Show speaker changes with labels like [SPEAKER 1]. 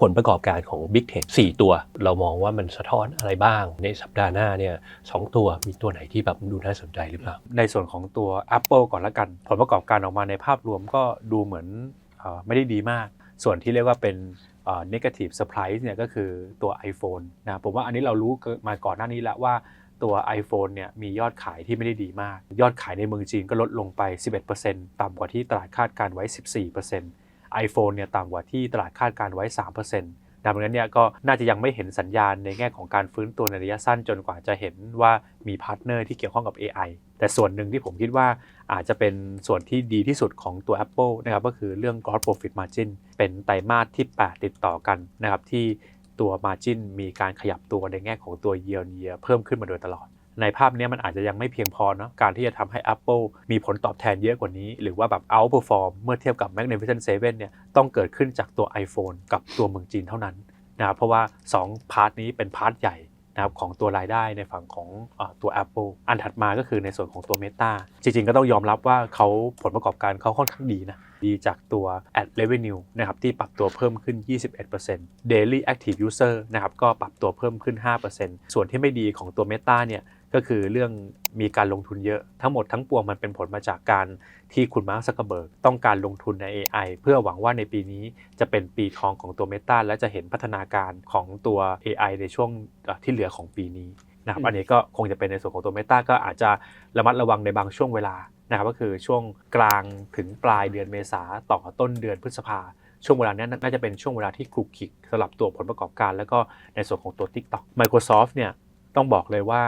[SPEAKER 1] ผลประกอบการของ Big Tech 4 ตัว เรามองว่ามันสะท้อนอะไรบ้าง ในสัปดาห์หน้าเนี่ยสองตัวมีตัวไหนที่แบบดูน่าสนใจหรือเปล่า
[SPEAKER 2] ในส่วนของตัว Apple ก่อนละกัน ผลประกอบการออกมาในภาพรวมก็ดูเหมือนอไม่ได้ดีมาก ส่วนที่เรียกว่าเป็นเอ่อ negative surprise เนี่ยก็คือตัว iPhone นะผมว่าอันนี้เรารู้มาก่อนหน้านี้แล้วว่าตัว iPhone เนี่ยมียอดขายที่ไม่ได้ดีมาก ยอดขายในเมืองจีนก็ลดลงไป 11%ต่ำกว่าที่ตลาดคาดการไว้ 14% iPhone เนี่ยต่ำกว่าที่ตลาดคาดการไว้ 3%ดังนั้นเนี่ยก็น่าจะยังไม่เห็นสัญญาณในแง่ของการฟื้นตัวในระยะสั้นจนกว่าจะเห็นว่ามีพาร์ทเนอร์ที่เกี่ยวข้องกับ AI แต่ส่วนหนึ่งที่ผมคิดว่าอาจจะเป็นส่วนที่ดีที่สุดของตัว Apple นะครับก็คือเรื่อง gross profit margin เป็นไตรมาสที่ 8 ติดต่อกันนะครับที่ตัว margin มีการขยับตัวในแง่ของตัว year on year เพิ่มขึ้นมาโดยตลอด ในภาพนี้มันอาจจะยังไม่เพียงพอเนาะการที่จะทำให้ Apple มีผลตอบแทนเยอะกว่านี้ หรือว่าแบบ outperform เมื่อเทียบกับ Magnificent 7เนี่ยต้องเกิดขึ้นจากตัว iPhone กับตัวเมืองจีนเท่านั้นนะครับเพราะว่า 2 พาร์ทนี้เป็นพาร์ทใหญ่นะครับของตัวรายได้ในฝั่งของอตัว Apple อันถัดมาก็คือในส่วนของตัว Meta จริงๆ ก็ต้องยอมรับว่าเขาผลประกอบการเขาค่อนข้างดีนะดีจากตัว ad revenue นะครับที่ปรับตัวเพิ่มขึ้น 21% daily active user นะครับก็ปรับตัวเพิ่มขึ้น 5%ส่วนที่ไม่ดีของตัว Meta เนี่ย ก็คือเรื่องมีการลงทุนเยอะทั้งหมดทั้งปวงมันเป็นผลมาจากการที่คุณมาร์คซักเกอร์เบิร์กต้องการลงทุนใน AI เพื่อหวังว่าในปีนี้จะเป็นปีทองของตัว Meta และจะเห็นพัฒนาการของตัว AI ในช่วงเอ่อที่เหลือของปีนี้นะครับ
[SPEAKER 1] อืม
[SPEAKER 2] อันนี้ก็คงจะเป็นในส่วนของตัว Meta ก็อาจจะระมัดระวังในบางช่วงเวลานะครับก็คือช่วงกลางถึงปลายเดือนเมษาต่อต้นเดือนพฤษภาช่วงเวลาเนี้ยน่าจะเป็นช่วงเวลาที่คลุกคลิกสำหรับตัวผลประกอบการ แล้วก็ในส่วนของตัว TikTok Microsoft เนี่ยต้องบอกเลยว่า